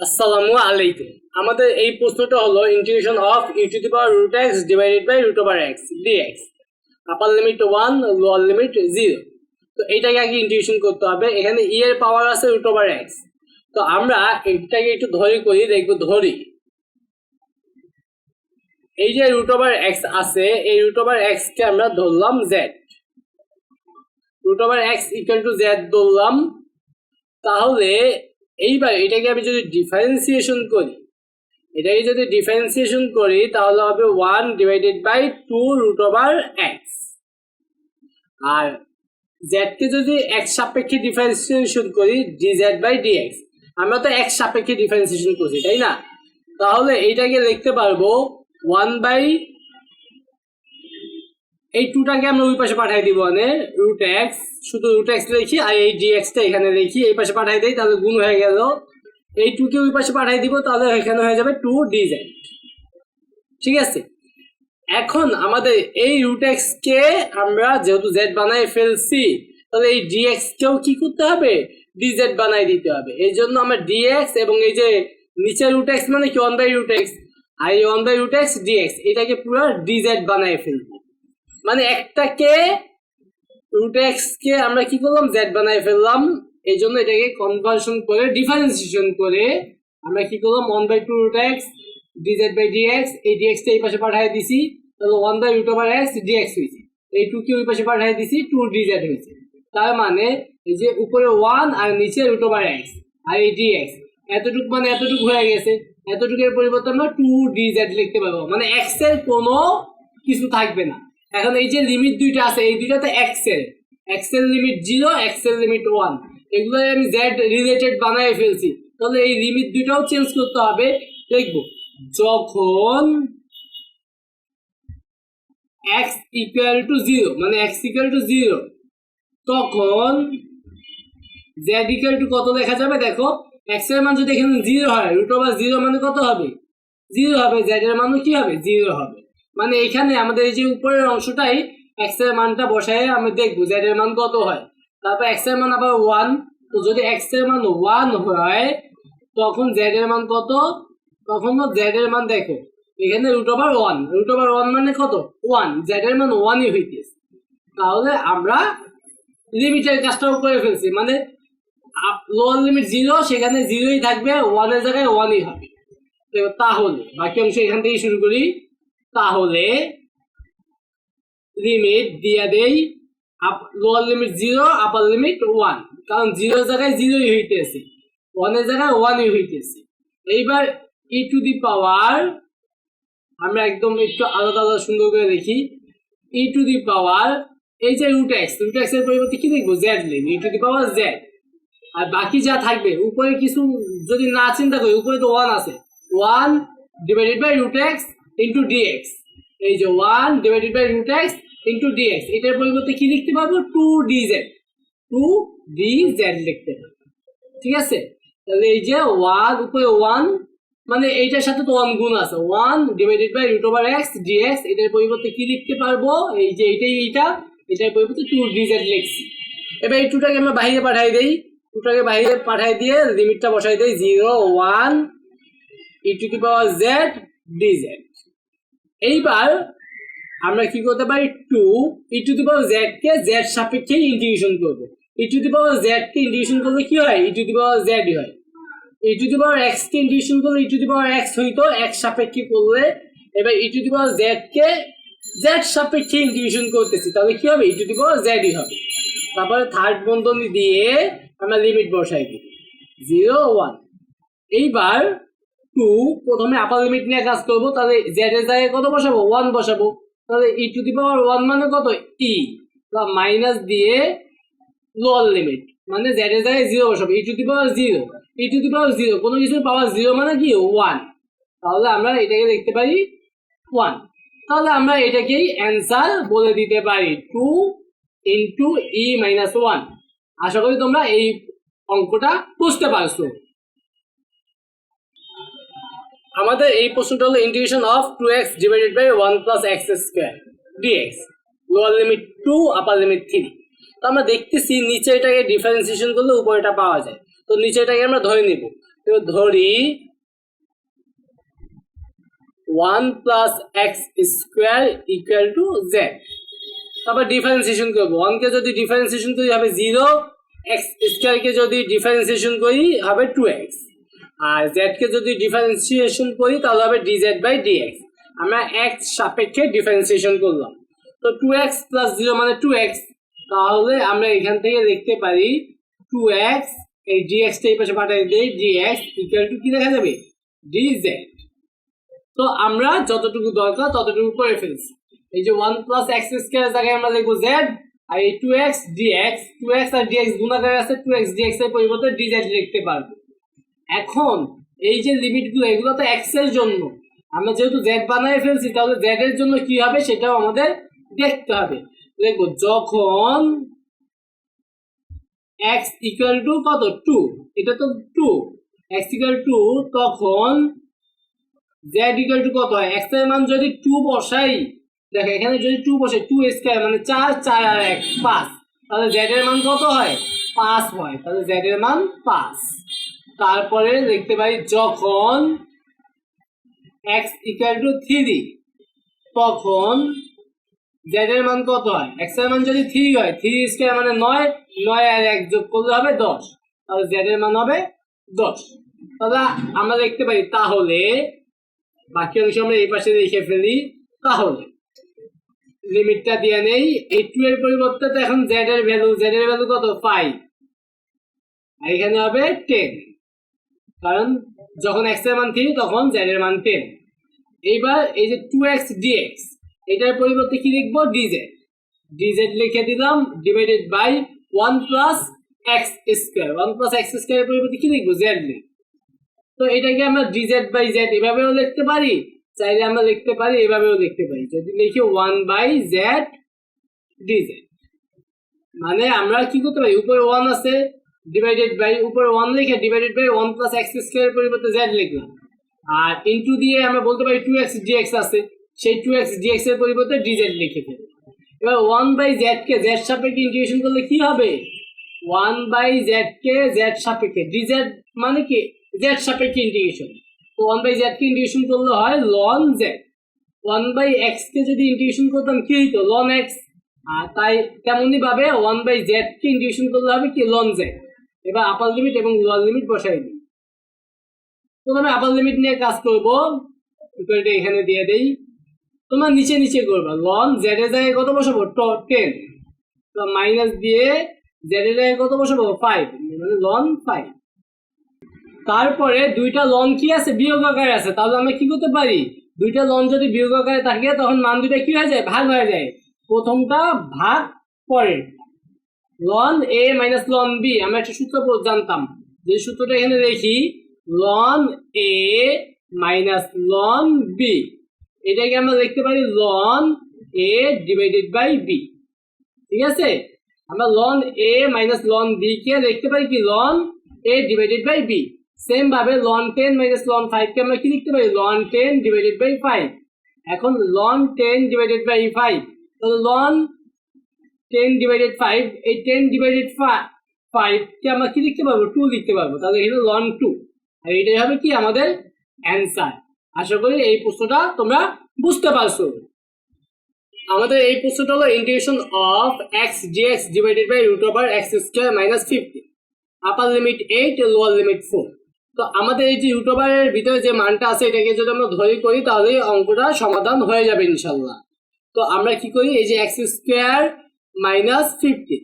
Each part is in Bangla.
আসসালামু আলাইকুম। আমাদের এই প্রশ্নটা হলো integration of u to the power root x divided by root over x dx upper limit one lower limit zero তো এইটাকে আগে ইন্টিগ্রেশন করতে হবে। এখানে ই এর পাওয়ার আছে রুট ওভার এক্স তো আমরা এটাকে একটু ধরি করি, দেখব, ধরি। এই যে রুট ওভার এক্স আছে, এই রুট ওভার এক্স কে আমরা ধরলাম z root over x equal to z ধরলাম। তাহলে এইবার এটাকে আমি যদি ডিফারেন্সিয়েশন করি, এটাকে যদি ডিফারেন্সিয়েশন করি, তাহলে হবে one divided by two root over x আর জেডকে যদি এক্স সাপেক্ষে ডিফারেন্সিয়েশন করি ডি ডিজেড বাই ডিএক্স আমরা তো এক্স সাপেক্ষে ডিফারেন্সিয়েশন করছি, তাই না? তাহলে এইটাকে লিখতে পারব ওয়ান বাই এই টুটাকে আমরা ওই পাশে পাঠিয়ে দিব? মানে রুট এক্স শুধু রুট এক্স লিখি, আর এই ডি এক্সটা এখানে লিখি, এই পাশে পাঠিয়ে দিই, তাহলে গুণ হয়ে গেল। এই টুকে ওই পাশে পাঠিয়ে দিব, তাহলে এখানে হয়ে যাবে টু ডি জেড ঠিক আছে? এখন আমাদের এই রুট এক্স কে আমরা যেহেতু জেড বানাই ফেলছি, তাহলে এই ডিএক্স কেও কি করতে হবে? ডিজেড বানাই দিতে হবে। এই জন্য আমরা ডিএক্স এবং এই যে নিচের রুট এক্স মানে কি? ওয়ান বাই রুট এক্স আর এই one by root x dx এটাকে পুরো ডিজেড বানাই ফেলব। মানে একটাকে রুট এক্স কে আমরা কি করলাম? জেড বানাই ফেললাম। এই জন্য এটাকে কনভার্সন করে ডিফারেন্সিয়েশন করে আমরা কি করলাম? One by two root x dz by dx এই ডিএক্সটা এই পাশে পাঠিয়ে দিছি। তাহলে one by root over x dx হয়েছে। এই টু কে ওই পাশে পাঠিয়ে দিছি টু ডিজেড হয়েছে। তার মানে এই যে উপরে ওয়ান আর নিচে রুট ওভার এক্স আর এই ডিএক্স এতটুকু মানে এতটুকু হয়ে গেছে। এতটুকুর পরিবর্তে আমরা টু ডিজেড লিখতে পারব। মানে এক্সের কোনো কিছু থাকবে না। এখন এই যে লিমিট দুইটা আছে, এই দুইটাতে এক্সের এক্স লিমিট জিরো এক্সের লিমিট ওয়ান এগুলো আমি জেড রিলেটেড বানায় ফেলছি। তাহলে এই লিমিট দুইটাও চেঞ্জ করতে হবে। দেখব। যখন এক্স ইকুয়াল টু জিরো মানে এক্স ইকুয়াল টু জিরো তখন জেড ইকুয়াল টু কত দেখা যাবে? দেখো এক্সের মান যদি এখানে জিরো হয় রুট ওভার জিরো মানে কত হবে? জিরো হবে। জেড এর মানও কি হবে? জিরো হবে। মানে এখানে আমাদের এই যে উপরের অংশটাই এক্সের মানটা বসায় আমি দেখব জেড এর মান কত হয়। তারপর এক্সের মান আবার ওয়ান তো যদি এক্সের মান ওয়ান হয়, তখন জেড এর মান কত? তখন জেড এর মান দেখো, এখানে root over one root over one মানে কত? ওয়ান জেড এর মান ওয়ানই হইতেছে। তাহলে আমরা লিমিটের কাজটাও করে ফেলছি মানে লোয়ার লিমিট জিরো সেখানে জিরোই থাকবে ওয়ানের জায়গায় ওয়ানই হবে। তাহলে, বাকি অংশ এখান থেকেই শুরু করি। তাহলে লিমিট দিয়ে দেই lower limit zero upper limit one কারণ জিরো জায়গায় জিরোই হইতেছে। ওয়ানের জায়গায় ওয়ানই হইতেছে। এইবার ই টু দি পাওয়ার আমরা একদম একটু আলাদা আলাদা সুন্দর করে দেখি। ই টু দি পাওয়ার এই যে রুট এক্স রুট এক্সের পরিবর্তে কি দেখব? Z lim E to the power Z আর বাকি যা থাকবে, উপরে কিছু যদি না চিন্তা করি, উপরে তো ওয়ান আছে। One divided by root X into DX এই যে one divided by root X into DX এটার পরিবর্তে কি লিখতে পারব? Two D Z two D Z লিখতে পারব। ঠিক আছে? তাহলে এই যে ওয়ান উপরে ওয়ান মানে এইটার সাথে তো ওয়ান গুণ আছে। One divided by root over X DX এটার পরিবর্তে কি লিখতে পারব? এই যে এইটাই এইটা, এটার পরিবর্তে টু ডি জেড লিখছি। এবার এই টুটাকে আমরা বাইরে পাঠাই দেই। টুটাকে বাইরে পাঠাই দিয়ে লিমিটটা বসাই দেই। Zero one E to the power Z D Z এইবার আমরা কি করতে পারি? Two E to the power Z K Z সাপেক্ষে ইন্টিগ্রেশন করব। E to the power Z K integration করলে কি হয়? E to the power Z হয়। E to the power X K integration করলে E to the power X হইতো। এক্স সাপেক্ষে করলে এবার E to the power Z K Z সাপেক্ষে ইন্টিগ্রেশন করতেছি, তাহলে কি হবে? ই টু দি পাওয়ার জেডই হবে। তারপরে থার্ড বন্ধনী দিয়ে আমরা লিমিট বসাই দিই। জিরো ওয়ান এইবার টু প্রথমে আপার লিমিট নিয়ে কাজ করব, তাহলে জেড এর জায়গায় কত বসাবো? ওয়ান বসাবো। তাহলে ই টু দি পাওয়ার ওয়ান মানে কত? ই মাইনাস দিয়ে লোয়ার লিমিট মানে জেড এর জায়গায় জিরো বসাবো। E to the power zero E to the power zero কোনো কিছুর পাওয়ার জিরো মানে কি? ওয়ান তাহলে আমরা এটাকে দেখতে পারি ওয়ান তাহলে আমরা এটাকেই অ্যান্সার বলে দিতে পারি two into E minus one আশা করি তোমরা এই অঙ্কটা বুঝতে পারছ। আমাদের এই প্রশ্নটা হলো integration of two X divided by one plus X square DX lower limit two upper limit three তো আমরা দেখতেছি নিচে এটাকে ডিফারেন্সিয়েশন করলে উপরেটা পাওয়া যায়। তো নিচে এটাকে আমরা ধরে নিব। তো ধরি one plus X square equal to Z তারপর ডিফারেন্সিয়েশন করব। ওয়ানকে যদি ডিফারেন্সিয়েশন করি, হবে জিরো এক্স স্কোয়ারকে যদি ডিফারেন্সিয়েশন করি, হবে টু এক্স আর জেড কে যদি ডিফারেন্সিয়েশন করি, তাহলে হবে ডিজেড বাই ডিএক্স আমরা এক্স সাপেক্ষে ডিফারেন্সিয়েশন করলাম। তো টু এক্স প্লাস জিরো মানে টু এক্স তাহলে আমরা এখান থেকে লিখতে পারি টু এক্স এই ডিএক্সটা এই পাশে পাঠিয়ে দিই ডিএক্স ইকুয়াল টু কি লেখা যাবে? ডিজেড তো আমরা যতটুকু দরকার ততটুকু করে ফেলছি। এই যে ওয়ান প্লাস এক্স স্কোয়ার জায়গায় আমরা লিখব জেড আর এই two X DX two X আর ডিএক্স গুণাকারে আছে টু এক্স ডিএক্স এর পরিবর্তে ডিজেড লিখতে পারব। এখন এই যে লিমিটগুলো, এগুলো তো এক্সের জন্য। আমরা যেহেতু জেড বানিয়ে ফেলছি, তাহলে জেড এর জন্য কি হবে সেটাও আমাদের দেখতে হবে। দেখব, যখন এক্স ইকুয়াল টু কত? টু এটা তো টু এক্স ইকুয়াল টু তখন জেড ইকুয়াল টু কত হয়? এক্সের মান যদি টু বসাই, দেখো এখানে যদি টু বসে টু স্কোয়ার মানে চার চার আর এক, পাঁচ। তাহলে জেড এর মান কত হয়? পাঁচ হয়। তাহলে জেড এর মান পাঁচ। তারপরে দেখতে পাই যখন এক্স ইকুয়াল টু থ্রি তখন জেড এর মান কত হয়? এক্সের মান যদি থ্রি হয় থ্রি স্কোয়ার মানে নয় নয় আর এক যোগ করলে হবে দশ। তাহলে জেড এর মান হবে দশ। তাহলে আমরা দেখতে পাই তাহলে, বাকি অংশ আমরা এই পাশে লিখে ফেলি, তাহলে লিমিটটা দিয়ে নেই। এই টু এর পরিবর্তে তো এখন জেড এর ভ্যালু জেড এর ভ্যালু কত? ফাইভ এখানে হবে টেন কারণ যখন এক্সের মান থ্রি তখন জেড এর মান টেন এইবার এই যে টু এক্স ডিএক্স এটার পরিবর্তে কি লিখব? ডিজেড ডিজেড লিখে দিলাম divided by one plus X square one plus X স্কোয়ারের পরিবর্তে কি লিখব? জেড লিখ তো এটাকে আমরা ডিজেড বাই জেড এভাবেও লিখতে পারি, চাইলে আমরা লিখতে পারি, এভাবেও লিখতে পারি। যদি লিখি ওয়ান বাই জেড ডিজেড মানে আমরা কি করতে পারি? উপরে ওয়ান আছে ডিভাইডেড বাই উপরে ওয়ান লিখে divided by one plus X স্কোয়ারের পরিবর্তে জেড লিখলাম। আর ইন্টু দিয়ে আমরা বলতে পারি টু এক্স ডিএক্স আছে, সেই টু এক্স ডিএক্স এর পরিবর্তে ডিজেড লিখে ফেলি এবার ওয়ান বাই জেড কে জেড সাপেক্ষে ইন্টিগ্রেশন করলে কি হবে? ওয়ান বাই জেড কে জেড সাপেক্ষে ডিজেড মানে কি? জেড সাপেক্ষে ইন্টিগ্রেশন তো ওয়ান বাই জেড কে ইন্টিগ্রেশন করলে হয় ln Z one by X কে যদি ইন্টিগ্রেশন করতাম কি হইতো? লন এক্স আর তাই তেমনি ভাবে ওয়ান বাই জেড কে ইন্টিগ্রেশন করলে হবে কি? লন জেড এবার আপার লিমিট এবং লোয়ার লিমিট বসাই দিই। প্রথমে আপার লিমিট নিয়ে কাজ করব এখানে দিয়ে দেই। তোমরা নিচে নিচে করবা। লন জেড এর জায়গায় কত বসাবো? টেন তো মাইনাস দিয়ে জেড এর জায়গায় কত বসাবো? ফাইভ মানে লন ফাইভ তারপরে দুইটা লন কি আছে? বিয়োগ আকারে আছে। তাহলে আমরা কি করতে পারি? দুইটা লন যদি বিয়োগ আকারে থাকে, তখন মান দুইটা কি হয়ে যায়? ভাগ হয়ে যায়। প্রথমটা ভাগ পরের। Ln A minus ln B আমরা একটা সূত্র জানতাম। যে সূত্রটা এখানে দেখি ln A minus ln B এটাকে আমরা লিখতে পারি ln A divided by B ঠিক আছে? আমরা ln A minus ln B কে লিখতে পারি কি? Ln A divided by B same ভাবে ln ten minus ln five কে আমরা কি লিখতে পারি? Ln ten divided by five এখন ln ten divided by five তাহলে লন টেন ডিভাইডেড ফাইভ এই টেন ডিভাইডেড ফাইভ কে আমরা কি লিখতে পারব? টু লিখতে পারব। তাহলে এখানে লন টু আর এটাই হবে কি? আমাদের অ্যান্সার আশা করি এই প্রশ্নটা তোমরা বুঝতে পারছ। আমাদের এই প্রশ্নটা হলো integration of X DX divided by root over X square minus fifty upper limit eight lower limit four তো আমাদের এই যে রুট ওভারের ভিতরে যে মানটা আছে, এটাকে যদি আমরা ধরে করি, তাহলে অঙ্কটা সমাধান হয়ে যাবে ইনশাল্লাহ। তো আমরা কি করি? এই যে এক্স স্কোয়ার মাইনাস ফিফটি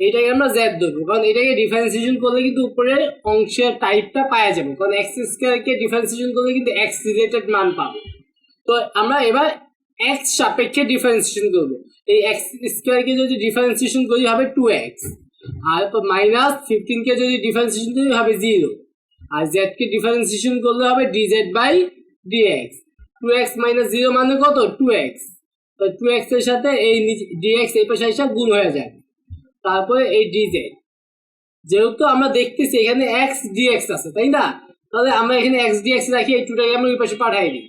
এটাকে আমরা জেড ধরবো, কারণ এটাকে ডিফারেন্সিয়েশন করলে কিন্তু উপরের অংশের টাইপটা পাওয়া যাবে, কারণ এক্স স্কোয়ারকে ডিফারেন্সিয়েশন করলে কিন্তু এক্স রিলেটেড মান পাবো। তো আমরা এবার এক্স সাপেক্ষে ডিফারেন্সিয়েশন করব। এই এক্স স্কোয়ারকে যদি ডিফারেন্সিয়েশন করি হবে টু এক্স আর মাইনাস ফিফটিনকে যদি ডিফারেন্সিয়েশন করি হবে জিরো আর জেডকে ডিফারেন্সিয়েশন করলে হবে D Z by DX two X minus zero মানে কত? টু এক্স তো টু এক্সের সাথে এই ডিএক্স এই পাশে এসে গুণ হয়ে যায়। তারপরে এই ডিজেড যেহেতু আমরা দেখতেছি এখানে এক্স ডিএক্স আছে, তাই না? তাহলে আমরা এখানে এক্স ডিএক্স রাখি, এই টুটাকে আমরা ওই পাশে পাঠাই দিই।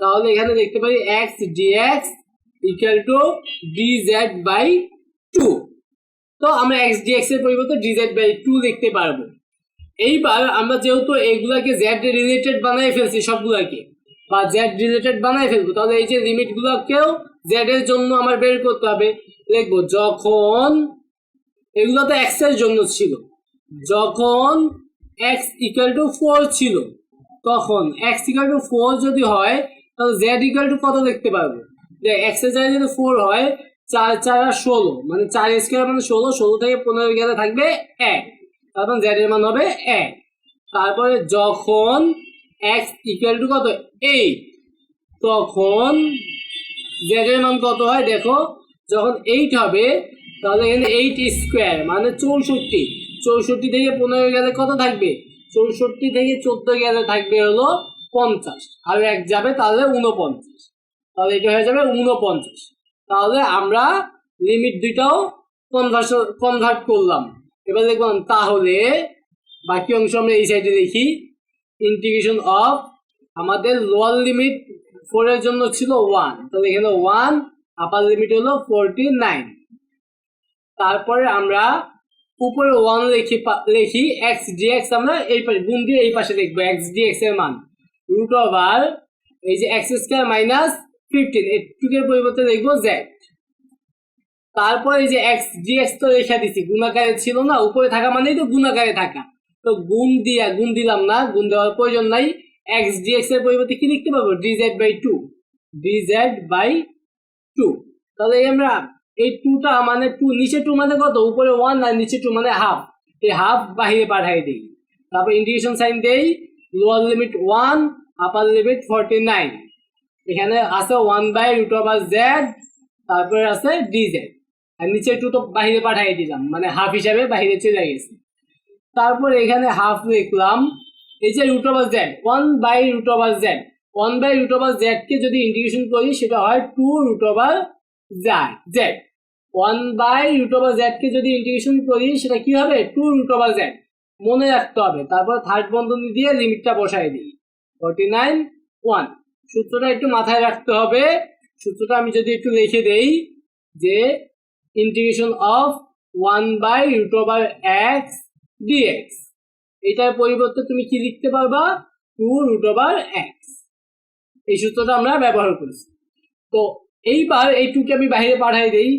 তাহলে এখানে দেখতে পারি X DX equal to DZ by two তো আমরা এক্স ডিএক্স এর পরিবর্তে ডিজেড বাই টু দেখতে পারব। এইবার আমরা যেহেতু এগুলাকে জেড রিলেটেড বানাই ফেলছি সবগুলাকে, বা জেড রিলেটেড বানাই ফেলব, তাহলে এই যে লিমিট গুলাকেও জেড এর জন্য আমার বের করতে হবে। দেখব যখন, এগুলো তো এক্সের জন্য ছিল। যখন এক্স ইকুয়াল টু ফোর ছিল, তখন এক্স ইকুয়াল টু ফোর যদি হয়, তাহলে জেড ইকুয়াল টু কত দেখতে পারব? এক্সের জায়গায় যদি ফোর হয়, চার চার আর ষোলো মানে চার স্কোয়ার মানে ষোলো ষোলো থেকে পনেরো গেলে থাকবে এক। তারপর জেড এর মান হবে এক। তারপরে যখন এক্স ইকুয়াল টু কত? এইট তখন জেড এর মান কত হয়? দেখো, যখন এইট হবে, তাহলে এখানে এইট স্কোয়ার মানে চৌষট্টি। চৌষট্টি থেকে পনেরো গেলে কত থাকবে? চৌষট্টি থেকে চোদ্দ গেলে থাকবে হলো পঞ্চাশ। আর এক যাবে তাহলে উনপঞ্চাশ তাহলে এটা হয়ে যাবে উনপঞ্চাশ তাহলে আমরা লিমিট দুইটাও কনভার্স কনভার্ট করলাম। এবার দেখলাম তাহলে বাকি অংশ আমরা এই সাইডে দেখি। ইন্টিগ্রেশন অফ আমাদের লোয়ার লিমিট ফোর এর জন্য ছিল ওয়ান তাহলে এখানে ওয়ান আপার লিমিট হলো ফোরটি নাইন তারপরে আমরা উপরে ওয়ান লিখি লিখি এক্স ডিএক্স আমরা এই পাশে গুণ দিয়ে এই পাশে লিখব এক্স ডিএক্স এর মান। রুট ওভার এই যে এক্স স্কোয়ার মাইনাস ফিফটিন এটুকের পরিবর্তে লিখব জেড তারপর যে এক্স ডিএক্স তো রেখে দিছি, গুণাকারে ছিল না, উপরে থাকা মানেই তো গুণাকারে থাকা। তো গুণ দিয়া গুণ দিলাম না, গুণ দেওয়ার প্রয়োজন নাই। এক্স ডিএক্স এর পরিবর্তে কি লিখতে পারব? DZ by two DZ by two তাহলে আমরা এই টুটা মানে টু নিচে টু মানে কত? উপরে ওয়ান আর নিচে টু মানে হাফ এই হাফ বাহিরে পাঠাই দিই। তারপর ইন্ডিকেশন সাইন দেই lower limit one upper limit forty nine এখানে আছে one by root over Z তারপরে আছে ডিজেড আর নিচে টু তো বাহিরে পাঠাই দিলাম মানে হাফ হিসাবে বাহিরে চলে গেছে। তারপর এখানে হাফ লিখলাম এই যে root over Z one by root over Z one by root over কে যদি ইন্টিগ্রেশন করি, সেটা হয় two root over Z one by root over কে যদি ইন্টিগ্রেশন করি, সেটা কি হবে? টু রুট ওভার জেড মনে রাখতে হবে। তারপর থার্ড বন্ধনী দিয়ে লিমিটটা বসাই দিই। ফর্টি নাইন ওয়ান সূত্রটা একটু মাথায় রাখতে হবে। সূত্রটা আমি যদি একটু লিখে দেই, যে integration of one by root over X DX এটার পরিবর্তে তুমি কি লিখতে পারবা? টু রুট ওভার এক্স এই সূত্রটা আমরা ব্যবহার করেছি। তো এইবার এই টুকে আমি বাইরে পাঠাই দিই।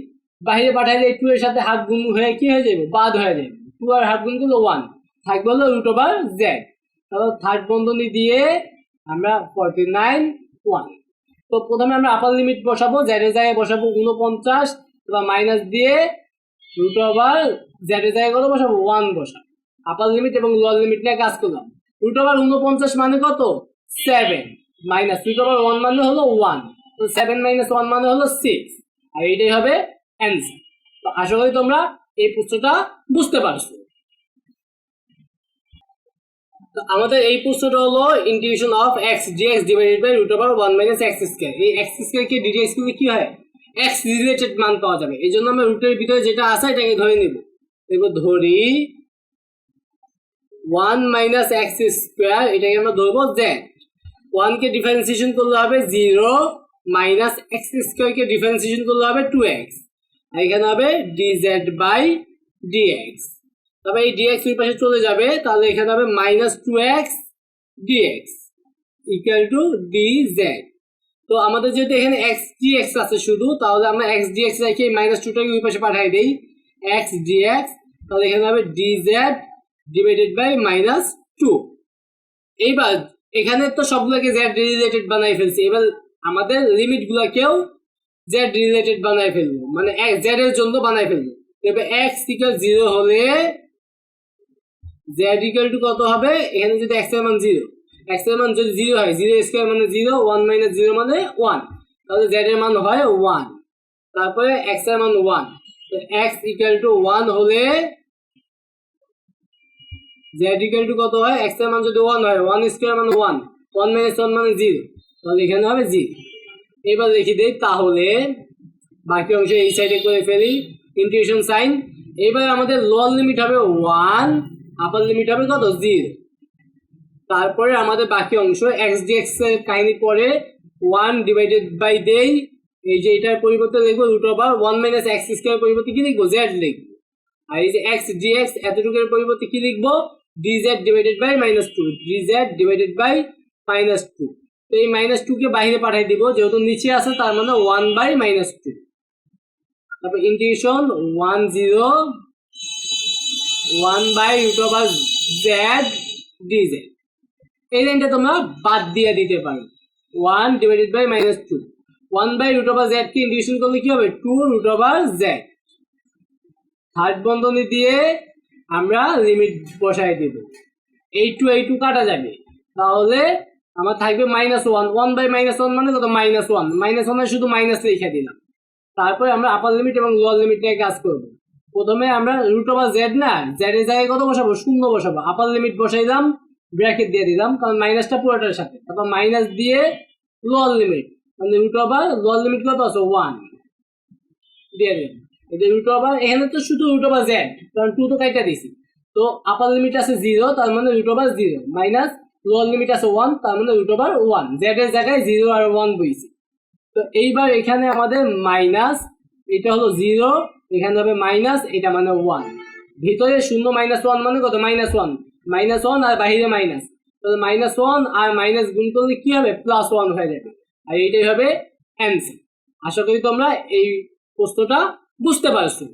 বাইরে পাঠাইলে এই টু এর সাথে হাত গুণ হয়ে কি হয়ে যাবে? বাদ হয়ে যাবে। টু আর হাত গুণ করলে ওয়ান থাকবে হলো রুট ওভার জেড তারপর থার্ড বন্ধনী দিয়ে আমরা ফর্টি নাইন ওয়ান তো প্রথমে আমরা আপার লিমিট বসাবো জেডের জায়গায় বসাবো উনপঞ্চাশ এবার মাইনাস দিয়ে রুট ওভার জেডের জায়গায় কত বসাবো? ওয়ান বসা আপার লিমিট এবং লোয়ার লিমিট নিয়ে কাজ করলাম। রুট ওভার উনপঞ্চাশ মানে কত? Seven minus root over one মানে হলো ওয়ান তো সেভেন মাইনাস ওয়ান মানে হলো সিক্স আর এটাই হবে অ্যান্সার তো আশা করি তোমরা এই প্রশ্নটা বুঝতে পারছ। আমাদের এই প্রশ্নটা হলো integration of X DX divided by root over one minus X square এই এক্স স্কোয়ার কে ডিডিএক্স করলে কি হয়? এক্স রিলেটেড মান পাওয়া যাবে। এই জন্য আমরা রুটের ভিতরে যেটা আছে এটাকে ধরে নিব। এবার ধরি ওয়ান মাইনাস এক্স স্কোয়ার এটাকে আমরা ধরবো জেড ওয়ানকে ডিফারেন্সিয়েশন করলে হবে জিরো মাইনাস এক্স স্কোয়ারকে ডিফারেন্সিয়েশন করলে হবে টু এক্স আর এখানে হবে ডিজেড বাই ডিএক্স তবে এই ডিএক্স ওই পাশে চলে যাবে, তাহলে এখানে হবে minus two X DX equal to DZ তো আমাদের যেহেতু এখানে এক্স ডিএক্স আছে শুধু, তাহলে আমরা এক্স ডিএক্স রেখে মাইনাস টুটাকে ওই পাশে পাঠাই দিই। এক্স ডিএক্স তাহলে এখানে হবে DZ divided by minus two এইবার, এখানে তো সবগুলোকে জেড রিলেটেড বানাই ফেলছি। এবার আমাদের লিমিট গুলাকেও জেড রিলেটেড বানাই ফেলব। মানে জেড এর জন্য বানাই ফেলব। এবার এক্স ইকুয়াল জিরো হলে জেড ইকুয়াল টু কত হবে? এখানে যদি এক্সের মান জিরো এক্সের মান যদি জিরো হয় জিরো স্কোয়ার মানে জিরো ওয়ান মাইনাস জিরো মানে ওয়ান তাহলে জেড এর মান হয় ওয়ান তারপরে এক্সের মান one X equal to one হলে জেড ইকুয়াল টু কত হয়? এক্সের মান যদি ওয়ান হয় ওয়ান স্কোয়ার মানে ওয়ান ওয়ান মাইনাস ওয়ান মানে জিরো তাহলে এখানে হবে জিরো এবার লিখি দেই, তাহলে বাকি অংশ এই সাইডে করে ফেলি। ইন্টিগ্রেশন সাইন এবার আমাদের লোয়ার লিমিট হবে ওয়ান আপার লিমিট হবে কত? জিরো তারপরে আমাদের বাকি অংশ এক্স ডিএক্স এর কাহিনী পরে ওয়ান ডিভাইডেড বাই দেই। এই যে এটার পরিবর্তে লিখব root over one minus X square পরিবর্তে কি লিখব? জেড লিখব। আর এই যে এক্স ডিএক্স এতটুকুর পরিবর্তে কি লিখব? DZ divided by minus two DZ divided by minus two তো এই মাইনাস টুকে বাইরে পাঠিয়ে দিব, যেহেতু নিচে আছে, তার মানে ওয়ান বাই মাইনাস টু তারপর integration one zero one by root over Z DZ এই লাইনটা তোমরা বাদ দিয়ে দিতে পারো। One divided by minus two one by root over Z K integration করলে কি হবে? Two root over Z third বন্ধনী দিয়ে আমরা লিমিট বসাই দেব। এই টু এই টু কাটা যাবে। তাহলে আমার থাকবে minus one one by minus one মানে কত? মাইনাস ওয়ান মাইনাস ওয়ানে শুধু মাইনাস লিখে দিলাম। তারপরে আমরা আপার লিমিট এবং লোয়ার লিমিট নিয়ে কাজ করব। প্রথমে আমরা রুট ওভার জেড না জেড এর জায়গায় কত বসাবো? শূন্য বসাবো। আপার লিমিট বসাইলাম ব্র্যাকেট দিয়ে দিলাম, কারণ মাইনাসটা পুরোটার সাথে। তারপর মাইনাস দিয়ে লোয়ার লিমিট মানে রুট ওভার লোয়ার লিমিট কত আছে? ওয়ান দিয়ে দিলাম। এটা রুট ওভার এখানে তো শুধু রুট ওভার জেড কারণ টু তো কাইটা দিছি। তো আপার লিমিট আছে জিরো তার মানে root over zero minus lower limit আছে ওয়ান তার মানে রুট ওভার ওয়ান জেড এর জায়গায় জিরো আর ওয়ান বইছি। তো এইবার এখানে আমাদের মাইনাস এটা হলো জিরো এখানে হবে মাইনাস এটা মানে ওয়ান ভিতরে শূন্য মাইনাস ওয়ান মানে কত? মাইনাস ওয়ান মাইনাস ওয়ান আর বাইরে মাইনাস তাহলে মাইনাস ওয়ান আর মাইনাস গুণ করলে কি হবে? প্লাস ওয়ান হয়ে যাবে। আর এইটাই হবে অ্যান্সার আশা করি তোমরা এই প্রশ্নটা বুঝতে পারছি।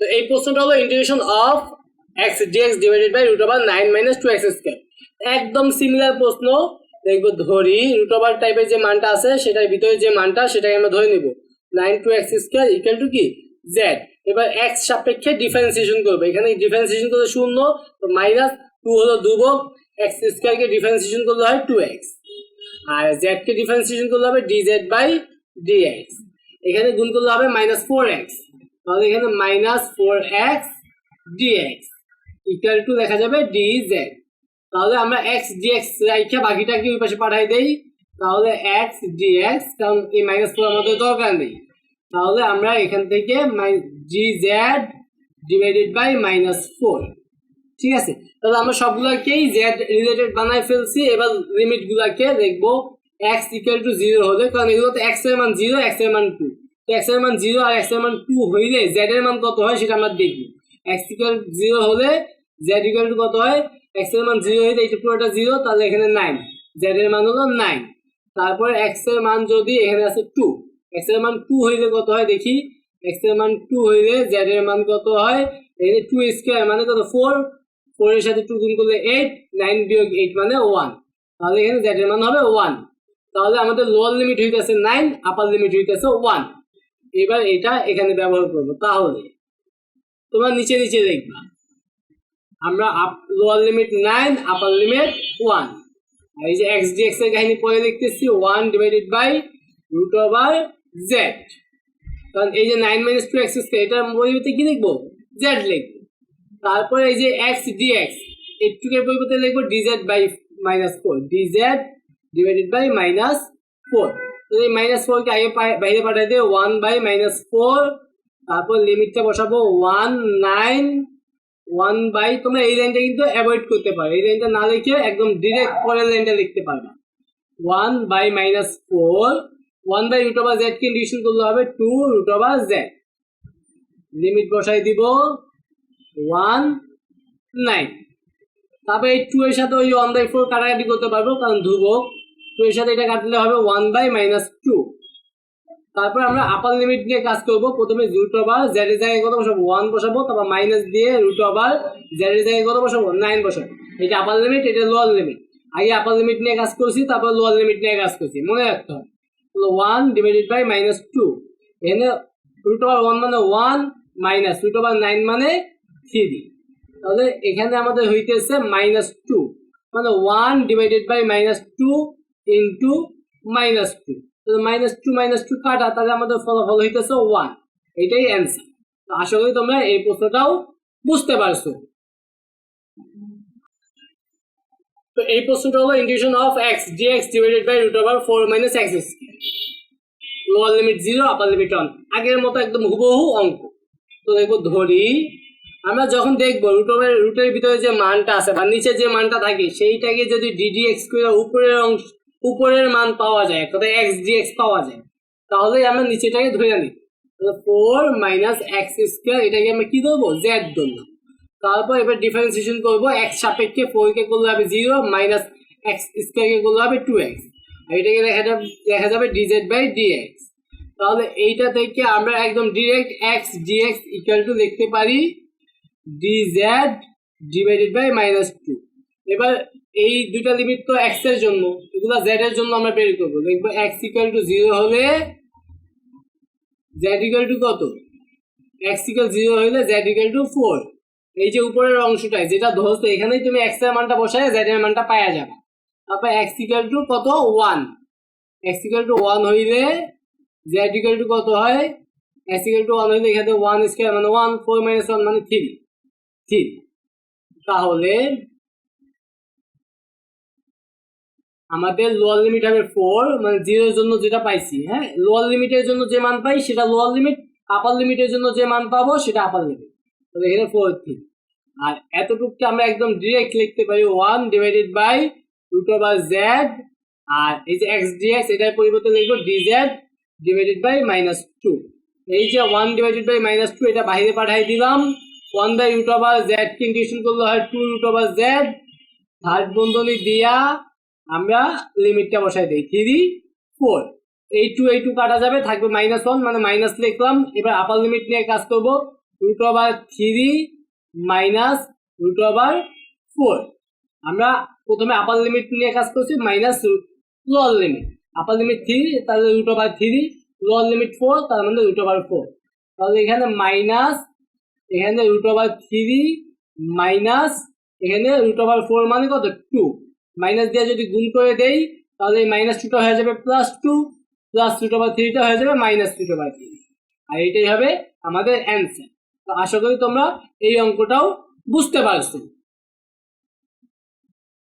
তো এই প্রশ্নটা হলো integration of X DX divided by root over nine minus two X square একদম সিমিলার প্রশ্ন। দেখব ধরি রুট ওভার টাইপের যে মানটা আছে, সেটার ভিতরে যে মানটা, সেটাকে আমরা ধরে নিব। Nine two X square equal to কি? জেড এবার এক্স সাপেক্ষে ডিফারেন্সিয়েশন করবে। এখানে ডিফারেন্সিয়েশন করলে শূন্য, তো মাইনাস টু হলো দুবক এক্স স্কোয়ারকে ডিফারেন্সিয়েশন করলে হয় টু এক্স আর জেড কে ডিফারেন্সিয়েশন করলে হবে ডি জেড বাই ডিএক্স এখানে গুণ করলে হবে মাইনাস ফোর এক্স তাহলে এখানে minus four X DX equal to দেখা যাবে ডি জেড তাহলে আমরা এক্স ডিএক্স রাইখা বাকিটাকে ওই পাশে পাঠাই দেই। তাহলে এক্স ডিএক্স কারণ এই মাইনাস ফোর আমাদের দরকার নেই। তাহলে আমরা এখান থেকে G Z divided by minus four ঠিক আছে? তাহলে আমরা সবগুলোকেই জেড রিলেটেড বানাই ফেলছি। এবার লিমিট গুলাকে দেখব। এক্স ইকুয়াল টু জিরো হলে, কারণ এগুলো তো এক্সের মান জিরো এক্সের মান টু এক্সের মান জিরো আর এক্সের মান টু হইলে জেড এর মান কত হয় সেটা আমরা দেখব। এক্স ইকুয়াল জিরো হলে জেড ইকুয়াল টু কত হয়? এক্সের মান জিরো হইলে এটা পুরোটা জিরো তাহলে এখানে নাইন জেড এর মান হলো নাইন তারপর এক্সের মান যদি এখানে আছে টু এক্সের মান টু হইলে কত হয় দেখি? এক্সের মান টু হইলে জেড এর মান কত হয়? এখানে টু স্কোয়ার মানে কত? ফোর ফোর এর সাথে টু গুণ করলে এইট নাইন বিয়োগ এইট মানে ওয়ান তাহলে এখানে জেড এর মান হবে ওয়ান তাহলে আমাদের লোয়ার লিমিট হইতেছে নাইন আপার লিমিট হইতেছে ওয়ান এবার এটা এখানে ব্যবহার করব, তাহলে তোমরা নিচে নিচে দেখবা। আমরা up lower limit nine upper limit one এই যে এক্স ডি এক্সের কাহিনী পরে লিখতেছি one divided by root over Z কারণ এই যে nine minus two X square এটার পরিবর্তে কি লিখব? জেড লিখব। তারপরে এই যে এক্স ডি এক্স এইটুকের পরিবর্তে লিখব D Z by minus four D Z divided by minus four এই মাইনাস ফোরকে আগে পা- বাইরে পাঠাই দিয়ে ওয়ান বাই মাইনাস ফোর তারপর লিমিটটা বসাবো ওয়ান নাইন ওয়ান বাই তোমরা এই লাইনটা কিন্তু অ্যাভয়েড করতে পারো। এই লাইনটা না লিখে একদম ডিরেক্ট পরের লাইনটা লিখতে পারবা one by minus four one by root over Z K division করলে হবে two root over Z limit বসাই দিব ওয়ান নাইন তারপরে এই টু এর সাথে ওই ওয়ান বাই ফোর কাটাকাটি করতে পারব, কারণ ধ্রুবক। টু এর সাথে এটা কাটলে হবে ওয়ান বাই মাইনাস টু তারপর আমরা আপার লিমিট নিয়ে কাজ করব। প্রথমে রুট ওভার জেড এর জায়গায় কত বসাবো? ওয়ান বসাবো, তারপর মাইনাস দিয়ে রুট ওভার জেড এর জায়গায় কত বসাবো? নাইন বসাবো। এটা আপার লিমিট এটা লোয়ার লিমিট আগে আপার লিমিট নিয়ে কাজ করছি, তারপর লোয়ার লিমিট নিয়ে কাজ করছি। মনে রাখতে হবে। One divided by minus two এখানে রুট ওভার ওয়ান মানে one minus root over nine মানে থ্রি তাহলে এখানে আমাদের হইতেছে মাইনাস টু মানে one divided by minus two into minus two minus two minus two কাটা, তাহলে আমাদের ফলাফল হইতেছে ওয়ান এটাই অ্যান্সার আশা করি তোমরা এই প্রশ্নটাও বুঝতে পারছ। তো এই প্রশ্নটা হলো integration of X D X divided by root over four minus X lower limit zero upper limit one আগের মতো একদম হুবহু অঙ্ক। তো দেখব ধরি, আমরা যখন দেখব রুটের রুটের ভিতরে যে মানটা আছে বা নিচে যে মানটা থাকে, সেইটাকে যদি ডিডি এক্স করে উপরের অংশ উপরের মান পাওয়া যায় কোথায় এক্স ডিএক্স পাওয়া যায়। তাহলে আমরা নিচেটাকে ধরে নিই। ফোর মাইনাস এক্স স্কোয়ার এটাকে আমরা কি ধরবো জেড ধরলাম তারপর এবার ডিফারেন্সিয়েশন করব। এক্স সাপেক্ষে কে করলে হবে জিরো মাইনাস এক্স স্কোয়ার কে করলে হবে টু এক্স আর এটাকে দেখা যাবে দেখা যাবে ডিজেড বাই ডিএক্স তাহলে এইটা থেকে আমরা একদম direct X D X equal to লিখতে পারি D D Z divided by minus two এবার এই দুইটা লিমিট তো এক্সের জন্য। এগুলো জেড এর জন্য আমরা বের করব। দেখব এক্স ইকুয়াল টু জিরো হলে জেড ইকুয়াল টু কত? এক্স ইকুয়াল জিরো হলে জেড ইকুয়াল টু ফোর এই যে উপরের অংশটায় যেটা ধরছো, এখানেই তুমি এক্সের মানটা বসায় জেড এর মানটা পাওয়া যাবে। তারপর এক্স ইকুয়াল টু কত? One X equal to one হইলে জেড ইকুয়াল টু কত হয়? এক্স ইকুয়াল টু ওয়ান হইলে এখানে ওয়ান স্কোয়ার মানে ওয়ান ফোর মাইনাস ওয়ান মানে থ্রি থ্রি তাহলে আমাদের লোয়ার লিমিট হবে ফোর মানে জিরোর জন্য যেটা পাইছি হ্যাঁ? লোয়ার লিমিটের জন্য যে মান পাই, সেটা লোয়ার লিমিট আপার লিমিটের জন্য যে মান পাবো, সেটা আপার লিমিট তাহলে এখানে ফোর থ্রি আর এতটুকুকে আমরা একদম ডিরেক্ট লিখতে পারি one divided by root over Z আর এই যে এক্স ডিএক্স এটার পরিবর্তে লিখব D Z divided by minus two এই যে one divided by minus two এটা বাইরে পাঠাই দিলাম। One by root over Z K integration করলে হয় two root over Z third বন্ধনী দিয়া আমরা লিমিটটা বসাই দিই। থ্রি ফোর এই টু এই টু কাটা যাবে, থাকবে মাইনাস ওয়ান মানে মাইনাস লিখলাম। এবার আপার লিমিট নিয়ে কাজ করব। Root over three minus root over four আমরা প্রথমে আপার লিমিট নিয়ে কাজ করছি minus lower limit upper limit three তাহলে root over three lower limit four তার মানে রুট ওভার ফোর তাহলে এখানে মাইনাস এখানে রুট ওভার থ্রি মাইনাস এখানে রুট ওভার ফোর মানে কত? টু মাইনাস দিয়ে যদি গুণ করে দেই, তাহলে এই মাইনাস টুটা হয়ে যাবে প্লাস টু প্লাস রুট বা থ্রিটা হয়ে যাবে মাইনাস রুট বা থ্রি আর এইটাই হবে আমাদের অ্যান্সার তো আশা করি তোমরা এই অঙ্কটাও বুঝতে পারছ।